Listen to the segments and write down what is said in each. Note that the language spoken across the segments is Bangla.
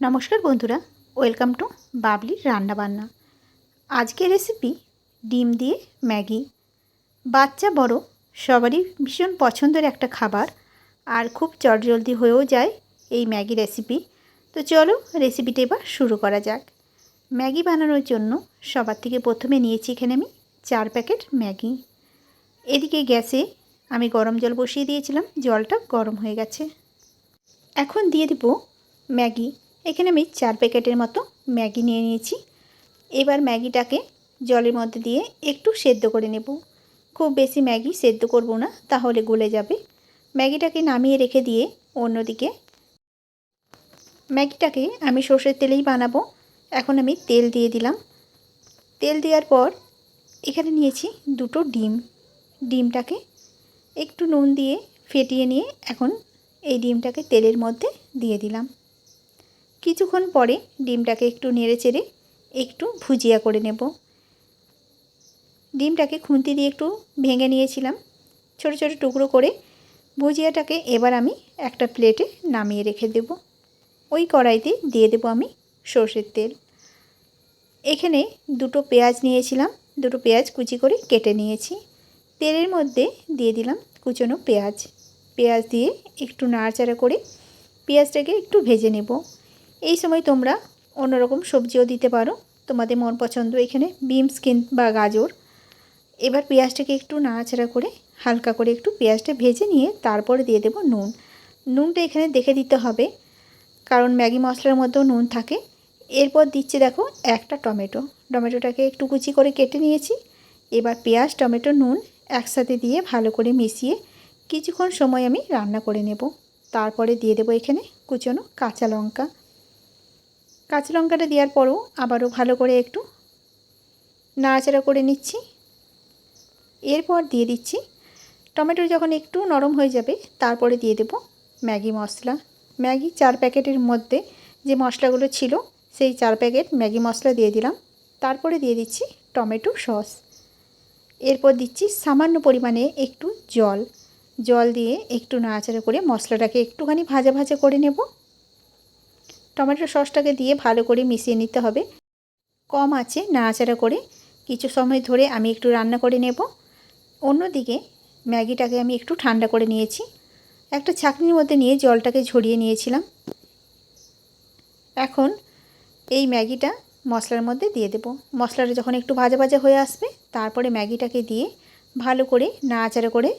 নমস্কার বন্ধুরা, ওয়েলকাম টু বাবলির রান্নাবান্না। আজকের রেসিপি ডিম দিয়ে ম্যাগি। বাচ্চা বড়, সবারই ভীষণ পছন্দের একটা খাবার আর খুব চটজলদি হয়েও যায় এই ম্যাগি রেসিপি তো চলো রেসিপিটা এবার শুরু করা যাক। ম্যাগি বানানোর জন্য সবার থেকে প্রথমে নিয়েছি এখানে আমি চার প্যাকেট ম্যাগি। এদিকে গ্যাসে আমি গরম জল বসিয়ে দিয়েছিলাম, জলটা গরম হয়ে গেছে। এখন দিয়ে দিব ম্যাগি। এখানে আমি চার প্যাকেটের মতো ম্যাগি নিয়ে নিয়েছি। এবার ম্যাগিটাকে জলের মধ্যে দিয়ে একটু সেদ্ধ করে নেব। খুব বেশি ম্যাগি সেদ্ধ করব না, তাহলে গলে যাবে। ম্যাগিটাকে নামিয়ে রেখে দিয়ে অন্যদিকে ম্যাগিটাকে আমি সর্ষের তেলেই বানাবো। এখন আমি তেল দিয়ে দিলাম। তেল দেওয়ার পর এখানে নিয়েছি দুটো ডিম। ডিমটাকে একটু নুন দিয়ে ফেটিয়ে নিয়ে এখন এই ডিমটাকে তেলের মধ্যে দিয়ে দিলাম। কিছুক্ষণ পরে ডিমটাকে একটু নেড়ে চেড়ে একটু ভুজিয়া করে নেব। ডিমটাকে খুন্তি দিয়ে একটু ভেঙে নিয়েছিলাম। ছোট ছোট টুকরো করে ভুজিয়াটাকে এবার আমি একটা প্লেটে নামিয়ে রেখে দেব। ওই কড়াইতে দিয়ে দেব আমি সর্ষের তেল। এখানে দুটো পেঁয়াজ নিয়েছিলাম। দুটো পেঁয়াজ কুচি করে কেটে নিয়েছি। তেলের মধ্যে দিয়ে দিলাম কুচনো পেঁয়াজ। পেঁয়াজ দিয়ে একটু নাড়াচাড়া করে পেঁয়াজটাকে একটু ভেজে নেব। এই সময় তোমরা অন্যরকম সবজিও দিতে পারো। তোমাদের মন পছন্দ এখানে বিমস কিন বা গাজর। এবার পেঁয়াজটাকে একটু নাড়াচাড়া করে হালকা করে একটু পেঁয়াজটা ভেজে নিয়ে তারপরে দিয়ে দেব নুন। নুনটা এখানে দেখে দিতে হবে, কারণ ম্যাগি মশলার মধ্যেও নুন থাকে। এরপর দিচ্ছে দেখো একটা টমেটো। টমেটোটাকে একটু কুচি করে কেটে নিয়েছি। এবার পেঁয়াজ, টমেটো, নুন একসাথে দিয়ে ভালো করে মিশিয়ে কিছুক্ষণ সময় আমি রান্না করে নেব। তারপরে দিয়ে দেবো এখানে কুচনো কাঁচা লঙ্কা। কাঁচা লঙ্কাটা দেওয়ার পরও আবারও ভালো করে একটু নাড়াচাড়া করে নিচ্ছি। এরপর দিয়ে দিচ্ছি টমেটো যখন একটু নরম হয়ে যাবে তারপরে দিয়ে দেব ম্যাগি মশলা। ম্যাগি চার প্যাকেটের মধ্যে যে মশলাগুলো ছিল সেই চার প্যাকেট ম্যাগি মশলা দিয়ে দিলাম। তারপরে দিয়ে দিচ্ছি টমেটো সস। এরপর দিচ্ছি সামান্য পরিমাণে একটু জল। জল দিয়ে একটু নাড়াচাড়া করে মশলাটাকে একটুখানি ভাজা ভাজা করে নেব। টমেটো সসটাকে দিয়ে ভালো করে মিশিয়ে নিতে হবে। কম আছে, নাড়াচাড়া করে কিছু সময় ধরে আমি একটু রান্না করে নেব। অন্যদিকে ম্যাগিটাকে আমি একটু ঠান্ডা করে নিয়েছি। একটা ছাঁকনির মধ্যে নিয়ে জলটাকে ঝরিয়ে নিয়েছিলাম। এখন এই ম্যাগিটা মশলার মধ্যে দিয়ে দেব। মশলাটা যখন একটু ভাজা ভাজা হয়ে আসবে, তারপরে ম্যাগিটাকে দিয়ে ভালো করে নাড়াচাড়া করে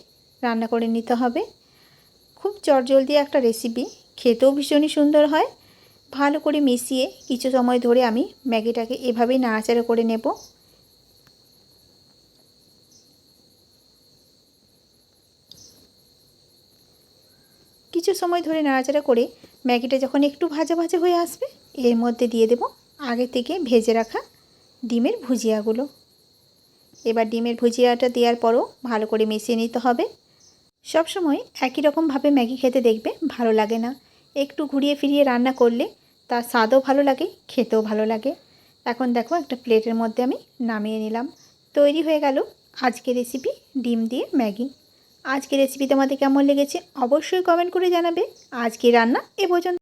রান্না করে নিতে হবে। খুব চটজলদি একটা রেসিপি খেতেও ভীষণই সুন্দর হয়। ভালো করে মিশিয়ে কিছু সময় ধরে আমি ম্যাগিটাকে এভাবেই নাড়াচাড়া করে নেব। কিছু সময় ধরে নাড়াচাড়া করে ম্যাগিটা যখন একটু ভাজা ভাজা হয়ে আসবে, এর মধ্যে দিয়ে দেব আগে থেকে ভেজে রাখা ডিমের ভুজিয়াগুলো। এবার ডিমের ভুজিয়াটা দেওয়ার পরও ভালো করে মিশিয়ে নিতে হবে। সবসময় একই রকমভাবে ম্যাগি খেতে দেখবে ভালো লাগে না। একটু ঘুরিয়ে ফিরিয়ে রান্না করলে তার স্বাদও ভালো লাগে, খেতেও ভালো লাগে। এখন দেখো একটা প্লেটের মধ্যে আমি নামিয়ে নিলাম। তৈরি হয়ে গেল আজকে রেসিপি ডিম দিয়ে ম্যাগি। আজকে রেসিপি তোমাদের কেমন লেগেছে অবশ্যই কমেন্ট করে জানাবে। আজকে রান্না এ পর্যন্ত।